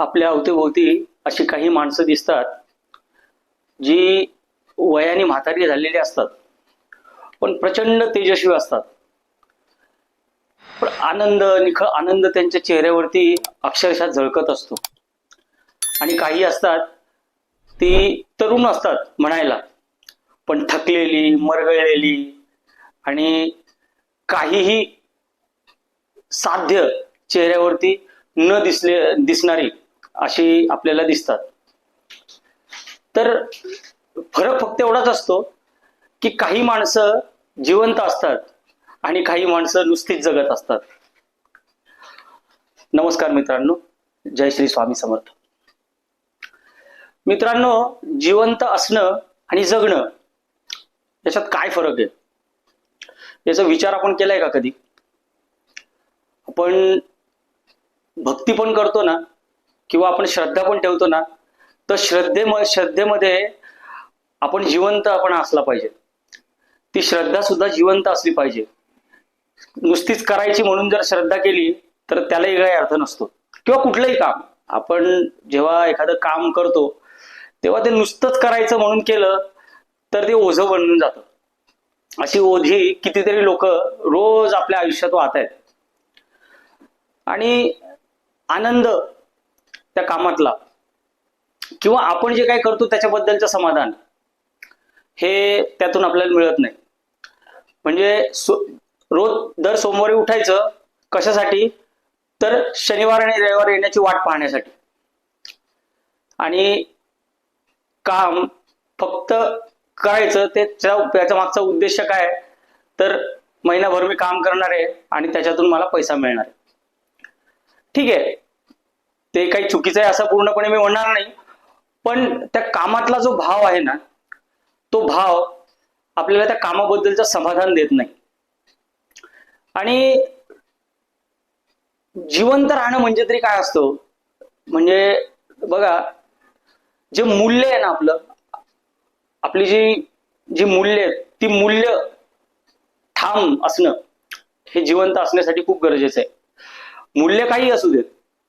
आपल्या अवतीभोवती अशी काही माणसं दिसतात जी वयाने म्हातारी झालेली असतात पण प्रचंड तेजस्वी असतात. पण आनंद निख आनंद त्यांच्या चेहऱ्यावरती अक्षरशः झळकत असतो. आणि काही असतात ती तरुण असतात म्हणायला पण थकलेली मरगळलेली आणि काहीही साध्य चेहऱ्यावरती न दिसले दिसणारी अशी आपल्याला दिसतात. तर फरक फक्त एवढाच असतो की काही माणसं जिवंत असतात आणि काही माणसं नुसतीच जगत असतात. नमस्कार मित्रांनो. जय श्री स्वामी समर्थ. मित्रांनो जिवंत असणं आणि जगणं याच्यात काय फरक आहे? याचा विचार आपण केलाय का कधी? आपण भक्ती पण करतो ना किंवा आपण श्रद्धा पण ठेवतो ना तर श्रद्धे श्रद्धेमध्ये आपण जिवंत आपण असला पाहिजे. ती श्रद्धा सुद्धा जिवंत असली पाहिजे. नुसतीच करायची म्हणून जर श्रद्धा केली तर त्यालाही काही अर्थ नसतो. किंवा कुठलंही काम. आपण जेव्हा एखादं काम करतो तेव्हा ते नुसतंच करायचं म्हणून केलं तर ते ओझं बनून जातं. अशी ओझी कितीतरी लोक रोज आपल्या आयुष्यात वाहत आहेत आणि आनंद त्या कामातला. किंवा आपण जे काही करतो त्याच्याबद्दलचं समाधान. हे त्यातून आपल्याला मिळत नाही. म्हणजे रोज दर सोमवारी उठायचं कशासाठी? तर शनिवार आणि रविवार येण्याची वाट पाहण्यासाठी. आणि काम फक्त करायचं ते त्याचा मागचा उद्देश काय तर महिनाभर मी काम करणार आहे आणि त्याच्यातून मला पैसा मिळणार आहे. ठीक आहे. ते काही चुकीचं आहे असं पूर्णपणे मी म्हणणार नाही. पण त्या कामातला जो भाव आहे ना तो भाव आपल्याला त्या कामाबद्दलचं समाधान देत नाही. आणि जिवंत राहणं म्हणजे तरी काय असतं? म्हणजे बघा जे मूल्य आहे ना आपलं आपली जी जी मूल्य आहेत ती मूल्य ठाम असणं हे जिवंत असण्यासाठी खूप गरजेचं आहे. मूल्य काही असू देत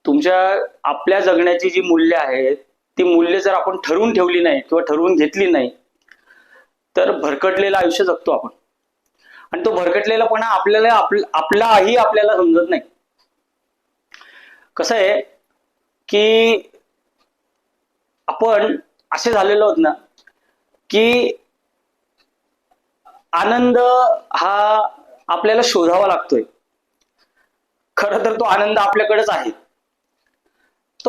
तुमच्या आपल्या जगण्याची जी मूल्य आहेत ती मूल्य जर आपण ठरवून ठेवली नाही किंवा ठरवून घेतली नाही तर भरकटलेलं आयुष्य जगतो आपण. आणि तो भरकटलेलापणा आपल्याला आपलाही आपल्याला समजत नाही. कसं आहे की आपण असे झालेलो आहोत ना की आनंद हा आपल्याला शोधावा लागतोय. खरं तर तो आनंद आपल्याकडेच आहे.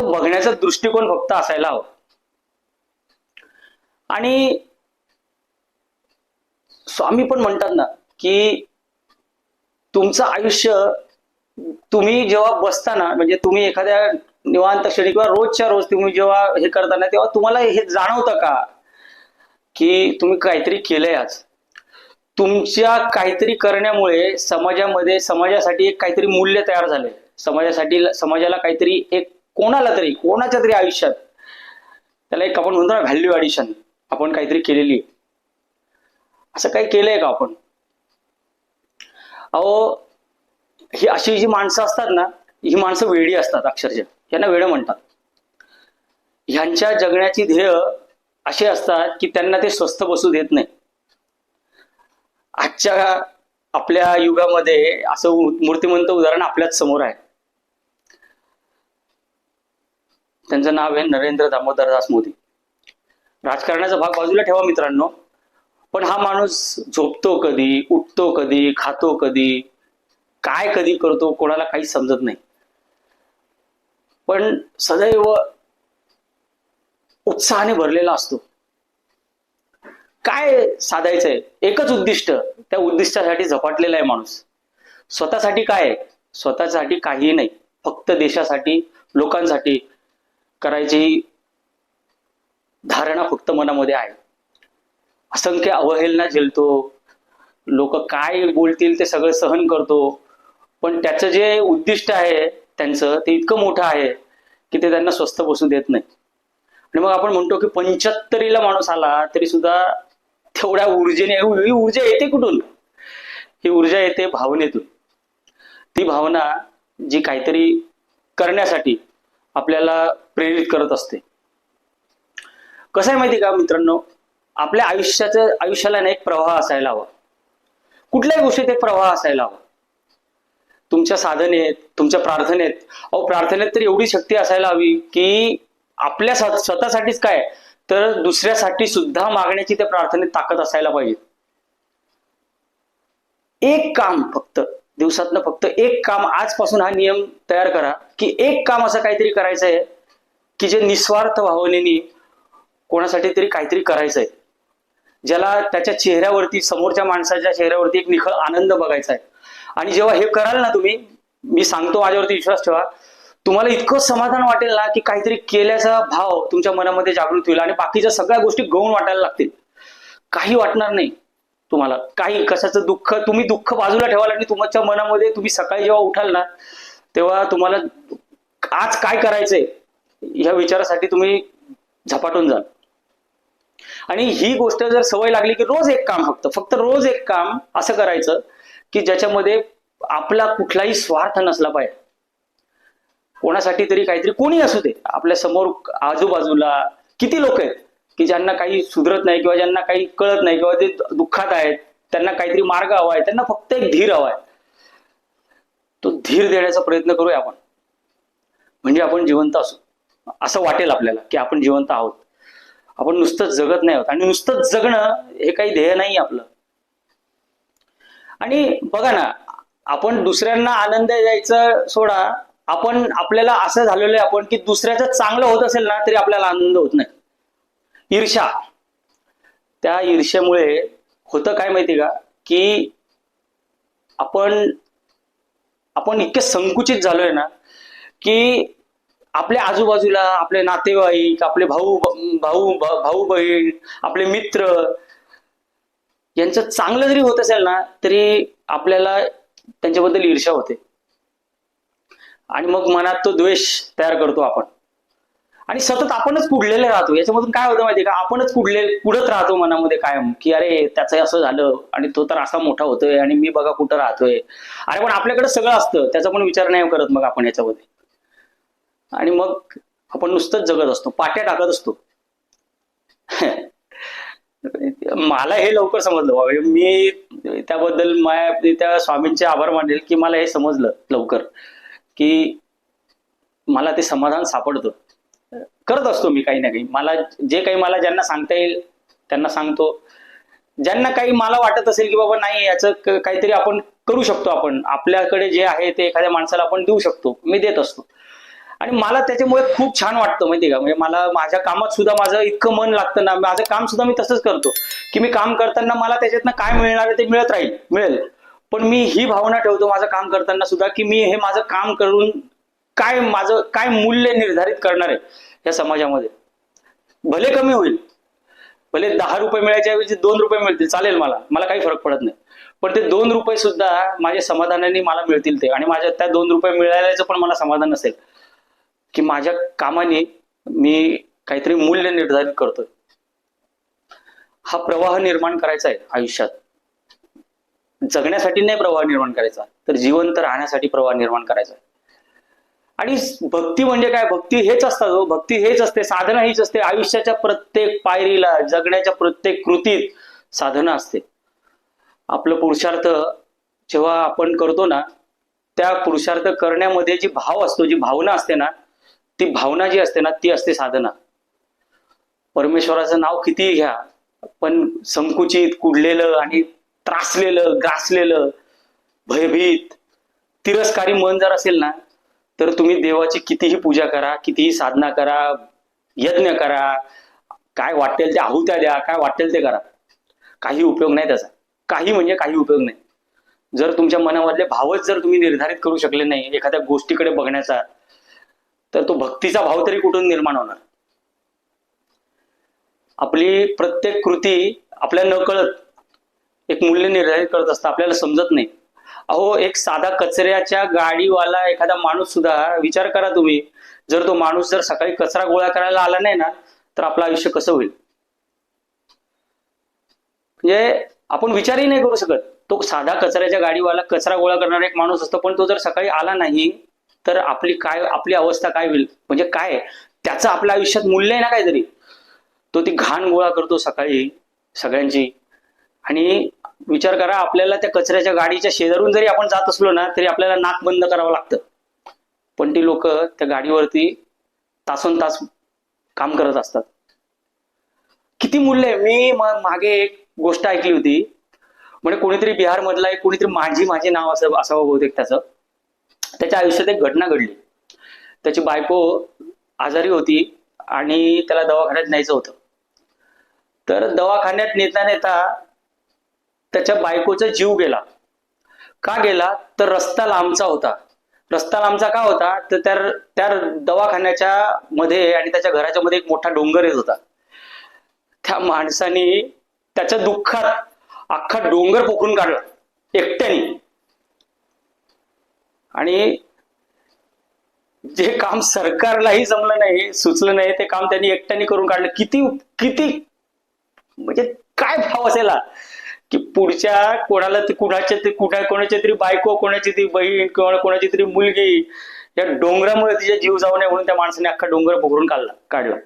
तो बघण्याचा दृष्टिकोन फक्त असायला हवा. आणि स्वामी पण म्हणतात ना की तुमचं आयुष्य तुम्ही जेव्हा बसताना म्हणजे तुम्ही एखाद्या निवांत क्षणी किंवा रोजच्या रोज तुम्ही जेव्हा हे करताना तेव्हा तुम्हाला हे जाणवतं का? की तुम्ही काहीतरी केलंय आज. तुमच्या काहीतरी करण्यामुळे समाजामध्ये समाजासाठी एक काहीतरी मूल्य तयार झालंय. समाजासाठी समाजाला काहीतरी एक कोणाला तरी कोणाच्या तरी आयुष्यात. त्याला एक आपण म्हणतो ना व्हॅल्यू ॲडिशन आपण काहीतरी केलेली आहे. असं काही केलंय का आपण? अहो ही अशी जी माणसं असतात ना ही माणसं वेडी असतात अक्षरशः. यांना वेळ म्हणतात. ह्यांच्या जगण्याची ध्येय असे असतात की त्यांना ते स्वस्थ बसू देत नाही. आजच्या आपल्या युगामध्ये असं मूर्तिमंत उदाहरण आपल्याच समोर आहे. त्यांचं नाव आहे नरेंद्र दामोदरदास मोदी. राजकारणाचा भाग बाजूला ठेवा मित्रांनो. पण हा माणूस झोपतो कधी उठतो कधी खातो कधी काय कधी करतो कोणाला काही समजत नाही. पण सदैव उत्साहाने भरलेला असतो. काय साधायचंय? एकच उद्दिष्ट त्या उद्दिष्टासाठी झपाटलेला आहे माणूस. स्वतःसाठी काय? आहे स्वतःसाठी काहीही नाही. फक्त देशासाठी लोकांसाठी करायची धारणा फक्त मनामध्ये आहे. असंख्य अवहेलना झेलतो. लोक काय बोलतील ते सगळं सहन करतो. पण त्याचं जे उद्दिष्ट आहे त्यांचं ते इतकं मोठं आहे की ते त्यांना स्वस्त बसू देत नाही. आणि मग आपण म्हणतो की पंच्याहत्तरीला माणूस आला तरी सुद्धा तेवढ्या ऊर्जेने ही ऊर्जा येते कुठून? ही ऊर्जा येते भावनेतून. ती भावना जी काहीतरी करण्यासाठी आपल्याला प्रेरित करत असते. कसं आहे माहिती का मित्रांनो? आपल्या आयुष्याचं आयुष्याला ना एक प्रवाह असायला हवा. कुठल्याही गोष्टीत एक प्रवाह असायला हवा. तुमच्या साधनेत तुमच्या प्रार्थनेत. अहो प्रार्थनेत तर एवढी शक्ती असायला हवी की आपल्या स्वतःसाठीच काय? तर दुसऱ्यासाठी सुद्धा मागण्याची त्या प्रार्थनेत ताकद असायला पाहिजे. एक काम फक्त. दिवसातनं फक्त एक काम आजपासून हा नियम तयार करा की एक काम असं काहीतरी करायचं आहे की जे निस्वार्थ भावनेने कोणासाठी तरी काहीतरी करायचं आहे ज्याला त्याच्या चेहऱ्यावरती समोरच्या माणसाच्या चेहऱ्यावरती एक निखळ आनंद बघायचा आहे आणि जेव्हा हे कराल ना तुम्ही मी सांगतो माझ्यावरती विश्वास ठेवा तुम्हाला इतकं समाधान वाटेल ना की काहीतरी केल्याचा भाव तुमच्या मनामध्ये जागृत होईल आणि बाकीच्या सगळ्या गोष्टी गौण वाटायला लागतील. काही वाटणार नाही. तुम्हाला. काही कशाचं दुःख तुम्ही दुःख बाजूला ठेवाल आणि तुमच्या मनामध्ये तुम्ही सकाळी जेव्हा उठाल ना तेव्हा तुम्हाला आज काय करायचंय ह्या विचारासाठी तुम्ही झपाटून जाल. आणि ही गोष्ट जर सवय लागली की रोज एक काम फक्त फक्त रोज एक काम असं करायचं की ज्याच्यामध्ये आपला कुठलाही स्वार्थ नसला पाहिजे. कोणासाठी तरी काहीतरी कोणी असू दे आपल्यासमोर आजूबाजूला किती लोक आहेत? की ज्यांना काही सुधरत नाही किंवा ज्यांना काही कळत नाही किंवा ते दुःखात आहेत त्यांना काहीतरी मार्ग हवा आहे त्यांना फक्त एक धीर हवा आहे. तो धीर देण्याचा प्रयत्न करूया आपण. म्हणजे आपण जिवंत असू. असं वाटेल आपल्याला की आपण जिवंत आहोत. आपण नुसतं जगत नाही आहोत. आणि नुसतं जगणं हे काही ध्येय नाही आपलं. आणि बघा ना आपण दुसऱ्यांना आनंद द्यायचं सोडा आपण आपल्याला असं झालेलं आहे आपण की दुसऱ्याचं चांगलं होत असेल ना तरी आपल्याला आनंद होत नाही. ईर्षा त्या ईर्ष्यामुळे होतं काय माहिती का? की आपण आपण इतके संकुचित झालोय ना की आपल्या आजूबाजूला आपले नातेवाईक आपले भाऊ भाऊ भाऊ बहीण आपले मित्र यांचं चांगलं जरी होत असेल ना तरी आपल्याला त्यांच्याबद्दल ईर्ष्या होते. आणि मग मनात तो द्वेष तयार करतो आपण. आणि सतत आपणच कुडलेले राहतो. याच्यामधून काय होतं माहितीये का? आपणच कुडले कुडत राहतो मनामध्ये कायम की अरे त्याचं असं झालं आणि तो तर असा मोठा होतोय आणि मी बघा कुठं राहतोय. अरे पण आपल्याकडे सगळं असतं. त्याचा पण विचार नाही करत मग आपण याच्यामध्ये. आणि मग आपण नुसतंच जगत असतो. पाट्या टाकत असतो. मला हे लवकर समजलं बाबा. मी त्याबद्दल माया त्या स्वामींचे आभार मानेल की मला हे समजलं लवकर की मला ते समाधान सापडतं. करत असतो मी काही ना काही. मला जे काही मला ज्यांना सांगता येईल त्यांना सांगतो. ज्यांना काही मला वाटत असेल की बाबा नाही याचं काहीतरी आपण करू शकतो आपण. आपल्याकडे जे आहे ते एखाद्या माणसाला आपण देऊ शकतो. मी देत असतो. आणि मला त्याच्यामुळे खूप छान वाटतं माहिती का? म्हणजे मला माझ्या कामात सुद्धा माझं इतकं मन लागतं ना माझं काम सुद्धा मी तसंच करतो. की मी काम करताना मला त्याच्यातनं काय मिळणार आहे ते मिळत राहील मिळेल. पण मी ही भावना ठेवतो माझं काम करताना सुद्धा की मी हे माझं काम करून काय माझं काय मूल्य निर्धारित करणार आहे? या समाजामध्ये. भले कमी होईल. भले दहा रुपये मिळायच्या ऐवजी दोन रुपये मिळतील चालेल मला. मला काही फरक पडत नाही. पण ते दोन रुपये सुद्धा माझ्या समाधानाने मला मिळतील ते. आणि माझ्या त्या दोन रुपये मिळाल्याचं पण मला समाधान असेल की माझ्या कामाने मी काहीतरी मूल्य निर्धारित करतोय. हा प्रवाह निर्माण करायचा आहे आयुष्यात. जगण्यासाठी नाही प्रवाह निर्माण करायचा. तर जिवंत राहण्यासाठी प्रवाह निर्माण करायचा आहे. आणि भक्ती म्हणजे काय? भक्ती हेच असतात हो. भक्ती हेच असते. साधना हीच असते. आयुष्याच्या प्रत्येक पायरीला जगण्याच्या प्रत्येक कृतीत साधना असते. आपलं पुरुषार्थ जेव्हा आपण करतो ना त्या पुरुषार्थ करण्यामध्ये जी भाव असतो जी भावना असते ना ती भावना जी असते ना ती असते साधना. परमेश्वराचं नाव कितीही घ्या पण संकुचित कुडलेलं आणि त्रासलेलं ग्रासलेलं भयभीत तिरस्कारी मन जर असेल ना तर तुम्ही देवाची कितीही पूजा करा कितीही साधना करा यज्ञ करा काय वाटेल ते आहुत्या द्या काय वाटेल ते करा. काही उपयोग नाही त्याचा. काही म्हणजे काही उपयोग नाही. जर तुमच्या मनामधले भावच जर तुम्ही निर्धारित करू शकले नाही एखाद्या गोष्टीकडे बघण्याचा तर तो भक्तीचा भाव तरी कुठून निर्माण होणार? आपली प्रत्येक कृती आपल्या नकळत एक मूल्य निर्धारित करत असतं आपल्याला समजत नाही. अहो एक साधा कचऱ्याच्या गाडीवाला एखादा माणूस सुद्धा विचार करा तुम्ही जर तो माणूस जर सकाळी कचरा गोळा करायला आला नाही ना तर आपलं आयुष्य कसं होईल? म्हणजे आपण विचारही नाही करू शकत. तो साधा कचऱ्याच्या गाडीवाला कचरा गोळा करणारा एक माणूस असतो पण तो जर सकाळी आला नाही तर आपली काय आपली अवस्था काय होईल? म्हणजे काय? त्याचं आपल्या आयुष्यात मूल्य आहे ना काहीतरी. तो ती घाण गोळा करतो सकाळी सगळ्यांची. आणि विचार करा आपल्याला त्या कचऱ्याच्या गाडीच्या शेजारून जरी आपण जात असलो ना तरी आपल्याला नाक बंद करावं लागतं. पण ती लोक त्या गाडीवरती तासन तास काम करत असतात. किती मूल्य आहे? मी मागे एक गोष्ट ऐकली होती. म्हणजे कोणीतरी बिहार मधला एक कोणीतरी माझी माझे नाव असं असावं बहुतेक त्याचं. त्याच्या आयुष्यात एक घटना घडली. त्याची बायको आजारी होती आणि त्याला दवाखान्यात न्यायचं होतं. तर दवाखान्यात नेता नेता त्याच्या बायकोचा जीव गेला. का गेला? तर रस्ता लांबचा होता. रस्ता लांबचा का होता? तर त्या त्या दवाखान्याच्या मध्ये आणि त्याच्या घराच्या मध्ये एक मोठा डोंगर येत होता. त्या माणसाने त्याच्या दुःखात अख्खा डोंगर पोखरून काढला. एकट्याने. आणि जे काम सरकारलाही जमलं नाही सुचलं नाही ते काम त्यांनी एकट्याने करून काढलं. किती किती म्हणजे काय भाव असेल की पुढच्या कोणाला ते कुणाच्या तरी कुणा कोणाच्या तरी बायको कोणाची तरी बहीण किंवा कोणाची तरी मुलगी या डोंगरामुळे तिचा जीव जाऊ नये म्हणून त्या माणसाने अख्खा डोंगर पकडून काढला काढला.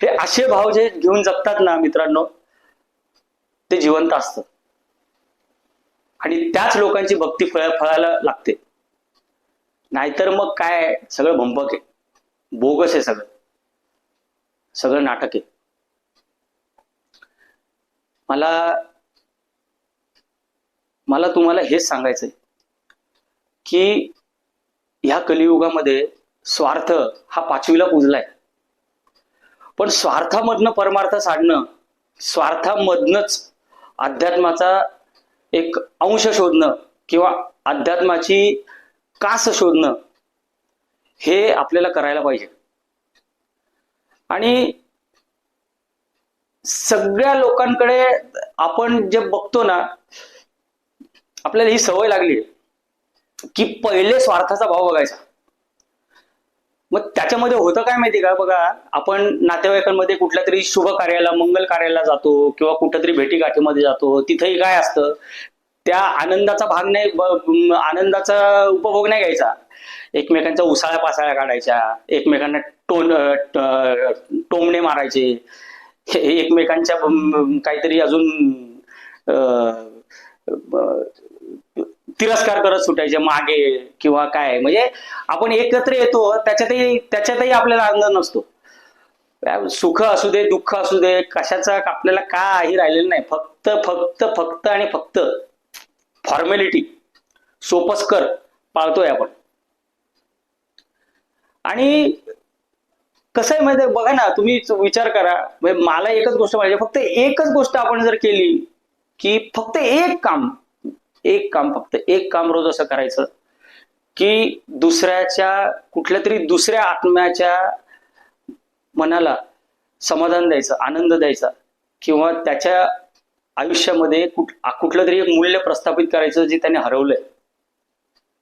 हे असे भाव जे घेऊन जगतात ना मित्रांनो ते जिवंत असत आणि त्याच लोकांची भक्ती फळ फळायला लागते. नाहीतर मग काय? सगळं भंपक आहे. बोगस आहे सगळं. सगळं नाटक आहे. मला मला तुम्हाला हेच सांगायचंय की ह्या कलियुगामध्ये स्वार्थ हा पाचवीला पुजलाय. पण स्वार्थामधनं परमार्थ साधणं स्वार्थामधनच अध्यात्माचा एक अंश शोधणं किंवा अध्यात्माची कास शोधणं हे आपल्याला करायला पाहिजे. आणि सगळ्या लोकांकडे आपण जे बघतो ना आपल्याला ही सवय लागली की पहिले स्वार्थाचा भाव बघायचा. मग त्याच्यामध्ये होतं काय माहिती का? बघा आपण नातेवाईकांमध्ये कुठल्या तरी शुभ कार्याला मंगल कार्याला जातो किंवा कुठेतरी भेटीगाठीमध्ये जातो. तिथेही काय असतं? त्या आनंदाचा भाग नाही आनंदाचा उपभोग नाही घ्यायचा. एकमेकांच्या उसाळ्या पासाळ्या काढायच्या एकमेकांना टोन टोमणे मारायचे एकमेकांच्या काहीतरी अजून तिरस्कार करत सुटायचे मागे किंवा काय. म्हणजे आपण एकत्र येतो त्याच्यातही त्याच्यातही आपल्याला आनंद नसतो. सुख असू दे दुःख असू दे कशाचा आपल्याला काही राहिलेलं नाही. फक्त फक्त फक्त आणि फक्त फॉर्मॅलिटी सोपस्कर पाळतोय आपण. आणि कसं आहे माहिती आहे, बघा ना तुम्ही विचार करा. म्हणजे मला एकच गोष्ट पाहिजे. फक्त एकच गोष्ट आपण जर केली की फक्त एक काम एक काम फक्त एक काम रोज असं करायचं की दुसऱ्याच्या कुठल्या तरी दुसऱ्या आत्म्याच्या मनाला समाधान द्यायचं आनंद द्यायचा किंवा त्याच्या आयुष्यामध्ये कुठ कुठलं तरी एक मूल्य प्रस्थापित करायचं जे त्याने हरवलंय.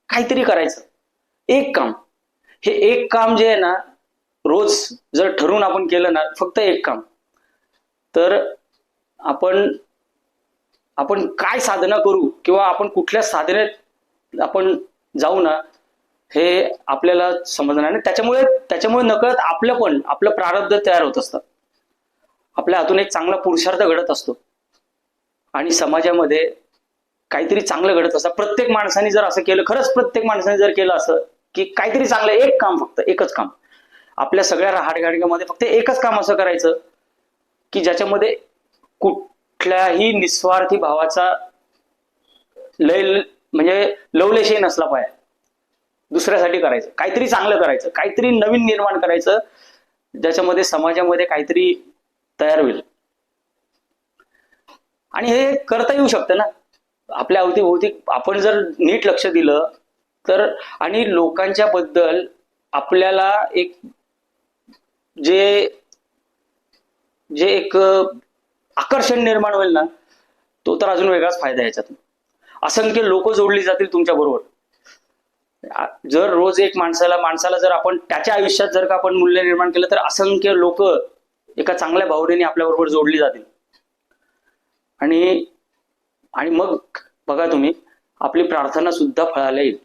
काहीतरी करायचं. एक काम. हे एक काम जे आहे ना रोज जर ठरवून आपण केलं ना फक्त एक काम. तर आपण आपण काय साधना करू किंवा आपण कुठल्या साधनेत आपण जाऊ ना हे आपल्याला समजणार आणि त्याच्यामुळे त्याच्यामुळे नकळत आपलं पण आपलं प्रारब्ध तयार होत असतं. आपल्या हातून एक चांगला पुरुषार्थ घडत असतो. आणि समाजामध्ये काहीतरी चांगलं घडत असतं. प्रत्येक माणसाने जर असं केलं खरंच प्रत्येक माणसाने जर केलं असं की काहीतरी चांगलं एक काम फक्त एकच काम. आपल्या सगळ्या रहाटगाडग्यामध्ये फक्त एकच काम असं करायचं की ज्याच्यामध्ये कुठल्याही निस्वार्थी भावाचा लय म्हणजे लवलेशही नसला पाहिजे. दुसऱ्यासाठी करायचं. काहीतरी चांगलं करायचं. काहीतरी नवीन निर्माण करायचं ज्याच्यामध्ये समाजामध्ये काहीतरी तयार होईल. आणि हे करता येऊ शकतं ना. आपल्या अवतीभोवती आपण जर नीट लक्ष दिलं तर आणि लोकांच्या बद्दल आपल्याला एक जे जे एक आकर्षण निर्माण होईल ना तो तर अजून वेगळाच फायदा आहे याच्यातून. असंख्य लोक जोडली जातील तुमच्या बरोबर. जर रोज एक माणसाला माणसाला जर आपण त्याच्या आयुष्यात जर का आपण मूल्य निर्माण केलं तर असंख्य लोक एका चांगल्या भावनेने आपल्या बरोबर जोडली जातील. आणि आणि मग बघा तुम्ही आपली प्रार्थना सुद्धा फळाला येईल.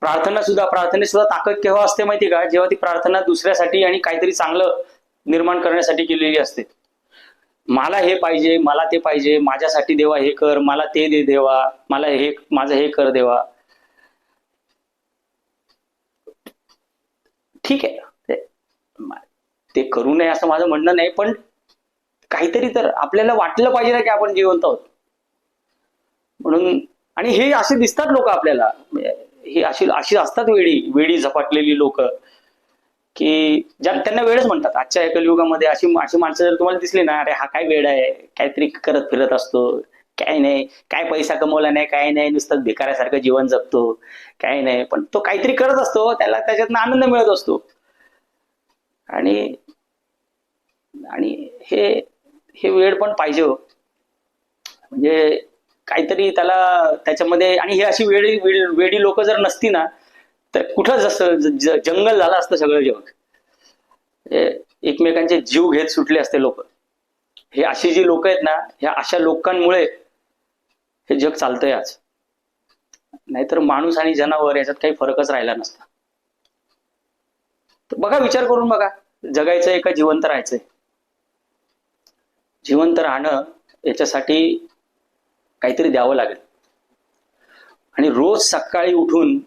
प्रार्थना सुद्धा प्रार्थने सुद्धा ताकद केव्हा असते माहिती का? जेव्हा ती प्रार्थना दुसऱ्यासाठी आणि काहीतरी चांगलं निर्माण करण्यासाठी केलेली असते. मला हे पाहिजे मला ते पाहिजे माझ्यासाठी देवा हे कर मला ते दे देवा मला हे माझं हे कर देवा. ठीक आहे. ते- ते करू नये असं माझं म्हणणं नाही पण काहीतरी तर आपल्याला वाटलं पाहिजे ना की आपण जिवंत आहोत. म्हणून आणि हे असे दिसतात लोक आपल्याला. हे अशी अशी असतात वेडी वेडी झपाटलेली लोक की ज्या त्यांना वेळच म्हणतात. आजच्या या कलियुगामध्ये अशी अशी माणसं जर तुम्हाला दिसली ना अरे हा काय वेळ आहे काहीतरी करत फिरत असतो काय नाही काय पैसा कमवला नाही काय नाही नुसतं भिकाऱ्यासारखं जीवन जगतो काय नाही पण तो काहीतरी करत असतो त्याला त्याच्यातनं आनंद मिळत असतो. आणि आणि हे हे वेळ पण पाहिजे हो. म्हणजे काहीतरी त्याला त्याच्यामध्ये आणि हे अशी वेळी वेळी वेडी लोक जर नसती ना तर कुठं जसं जंगल झालं असतं सगळं जग. एकमेकांचे जीव घेत सुटले असते लोक. हे अशी जी लोक आहेत ना ह्या अशा लोकांमुळे हे जग चालतंय आज. नाहीतर माणूस आणि जनावर याच्यात काही फरकच राहिला नसता. तर बघा विचार करून बघा. जगायचंय का? जिवंत राहायचंय. जिवंत राहणं याच्यासाठी काहीतरी द्यावं लागेल. आणि रोज सकाळी उठून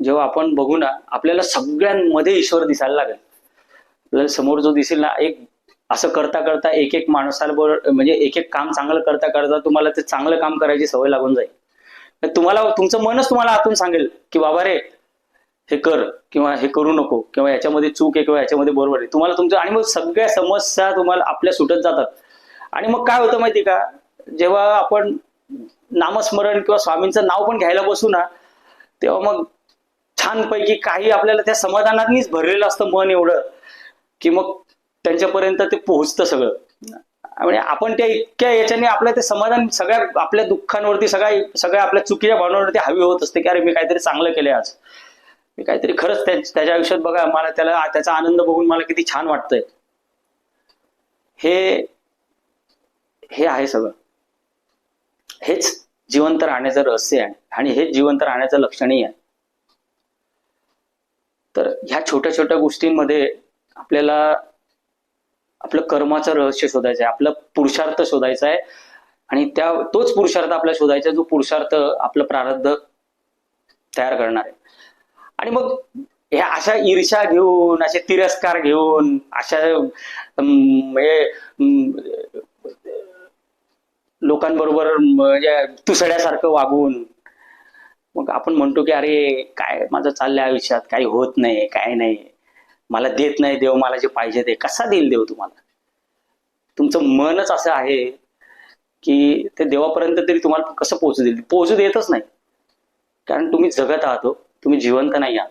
जेव्हा आपण बघू ना आपल्याला सगळ्यांमध्ये ईश्वर दिसायला लागेल. आपल्याला समोर जो दिसेल ना एक असं करता करता एक एक माणसाबरोबर म्हणजे एक एक काम चांगलं करता करता तुम्हाला ते चांगलं काम करायची सवय लागून जाईल. तुम्हाला तुमचं मनच तुम्हाला आतून सांगेल की बाबा रे हे कर किंवा हे करू नको किंवा याच्यामध्ये चूक आहे किंवा याच्यामध्ये बरोबर आहे. तुम्हाला तुमचं आणि मग सगळ्या समस्या तुम्हाला आपल्या सुटत जातात. आणि मग काय होतं माहिती का? जेव्हा आपण नामस्मरण किंवा स्वामींचं नाव पण घ्यायला बसू ना तेव्हा मग छानपैकी काही आपल्याला त्या समाधानानेच भरलेलं असतं मन एवढं की मग त्यांच्यापर्यंत ते पोहोचतं सगळं. म्हणजे आपण त्या इतक्या याच्याने आपलं ते समाधान सगळ्या आपल्या दुःखांवरती सगळ्या सगळ्या आपल्या चुकीच्या भावनांवरती हवी होत असते की अरे मी काहीतरी चांगलं केलंय आज. मी काहीतरी खरंच त्याच्या आयुष्यात बघा मला त्याला त्याचा आनंद बघून मला किती छान वाटतंय. हे हे आहे सगळं. हेच जिवंत राहण्याचं रहस्य आहे आणि हेच जिवंत राहण्याचं लक्षणही आहे. तर ह्या छोट्या छोट्या गोष्टींमध्ये आपल्याला आपलं कर्माचं रहस्य शोधायचं आहे आपलं पुरुषार्थ शोधायचा आहे आणि त्या तोच पुरुषार्थ आपल्याला शोधायचा आहे, जो पुरुषार्थ आपलं प्रारब्ध तयार करणार आहे. आणि मग ह्या अशा ईर्षा घेऊन असे तिरस्कार घेऊन अशा म्हणजे लोकांबरोबर म्हणजे तुसड्यासारखं वागून. मग आपण म्हणतो की अरे काय माझं चाललंय आयुष्यात? काही होत नाही काय नाही. मला देत नाही देव मला जे पाहिजे ते. कसा देईल देव तुम्हाला? तुमचं मनच असं आहे की ते देवापर्यंत तरी तुम्हाला कसं पोहोचू देईल? पोहोचू देतच नाही. कारण तुम्ही जगत आहात हो. तुम्ही जिवंत नाही आहात.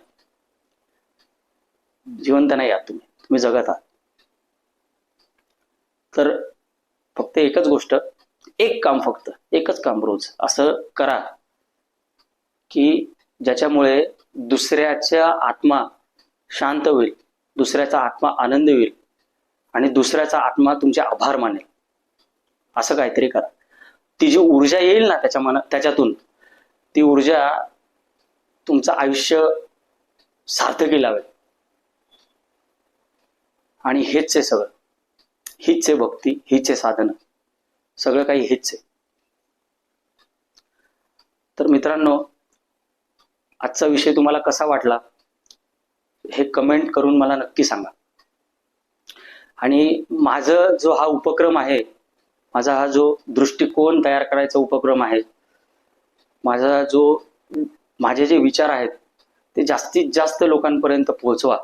जिवंत नाही आहात तुम्ही. तुम्ही जगत आहात. तर फक्त एकच गोष्ट एक काम फक्त एकच काम रोज. असं करा की ज्याच्यामुळे दुसऱ्याच्या आत्मा शांत होईल दुसऱ्याचा आत्मा आनंद होईल आणि दुसऱ्याचा आत्मा तुमचे आभार मानेल. असं काहीतरी करा. ती जी ऊर्जा येईल ना त्याच्या मना त्याच्यातून ती ऊर्जा तुमचं आयुष्य सार्थकी लावेल. आणि हेच आहे सगळं. हीच आहे भक्ती हीच आहे साधनं. सगळं काही हेच आहे. तर मित्रांनो आजचा विषय तुम्हाला कसा वाटला हे कमेंट करून मला नक्की सांगा. आणि माझं जो हा उपक्रम आहे माझा हा जो दृष्टिकोन तयार करायचा उपक्रम आहे माझा जो माझे जे विचार आहेत ते जास्तीत जास्त लोकांपर्यंत पोहोचवा.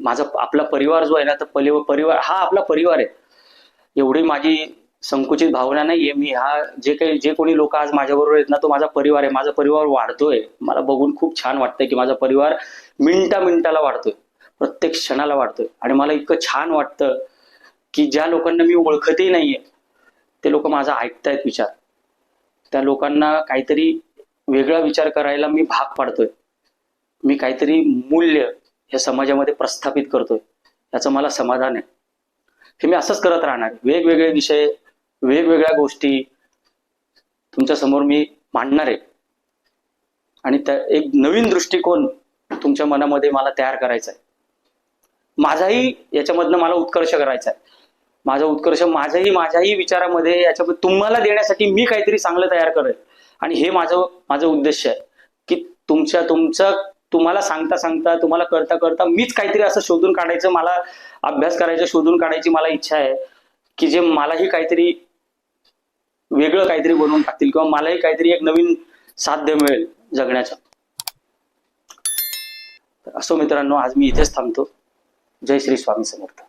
माझा आपला परिवार जो आहे ना तर परिवार हा आपला परिवार आहे. एवढी माझी संकुचित भावना नाहीये. मी हा जे काही जे कोणी लोक आज माझ्याबरोबर आहेत ना तो माझा परिवार आहे. माझा परिवार वाढतोय. मला बघून खूप छान वाटतंय की माझा परिवार मिनिटा मिनिटाला वाढतोय. प्रत्येक क्षणाला वाढतोय. आणि मला इतकं छान वाटतं की ज्या लोकांना मी ओळखतही नाहीये ते लोक माझा ऐकतायत विचार. त्या लोकांना काहीतरी वेगळा विचार करायला मी भाग पाडतोय. मी काहीतरी मूल्य या समाजामध्ये प्रस्थापित करतोय. याचं मला समाधान आहे. हे मी असंच करत राहणार. वेगवेगळे विषय वेगवेगळ्या गोष्टी तुमच्यासमोर मी मांडणार आहे. आणि त्या एक नवीन दृष्टिकोन तुमच्या मनामध्ये मला तयार करायचा आहे. माझाही याच्यामधनं मला उत्कर्ष करायचा आहे. माझा उत्कर्ष माझ्याही माझ्याही विचारामध्ये याच्यामध्ये तुम्हाला देण्यासाठी मी काहीतरी चांगलं तयार करेल. आणि हे माझं माझं उद्देश आहे की तुमच्या तुमचं तुम्हाला सांगता सांगता तुम्हाला करता करता मीच काहीतरी असं शोधून काढायचं मला अभ्यास करायचं शोधून काढायची मला इच्छा आहे की जे मलाही काहीतरी वेगळं काहीतरी बनवून टाकतील किंवा मलाही काहीतरी एक नवीन साध्य मिळेल जगण्याचं. असो मित्रांनो आज मी इथेच थांबतो. जय श्री स्वामी समर्थ.